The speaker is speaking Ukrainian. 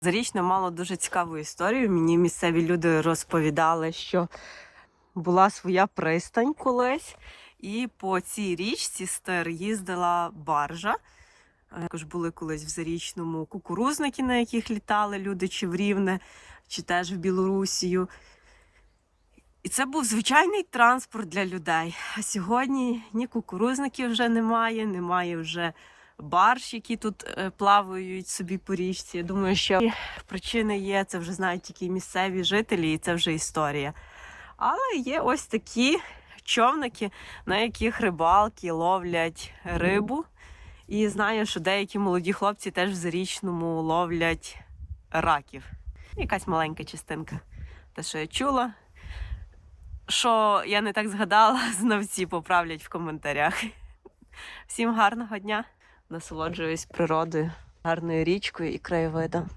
Зарічне мало дуже цікаву історію. Мені місцеві люди розповідали, що була своя пристань колись, і по цій річці стир їздила баржа. Е, Також були колись в Зарічному кукурузники, на яких літали люди чи в Рівне, чи теж в Білорусію. І це був звичайний транспорт для людей. А сьогодні ні кукурузників вже немає, немає вже барж, які тут е, плавають собі по річці. Я думаю, що причини є, це вже знають тільки місцеві жителі, і це вже історія. Але є ось такі човники, на яких рибалки ловлять рибу. І знаю, що деякі молоді хлопці теж в зарічному ловлять раків. Якась маленька частинка. Те, що я чула. Що я не так згадала, знавці поправлять в коментарях. Всім гарного дня! Насолоджуюсь природою, гарною річкою і краєвидом.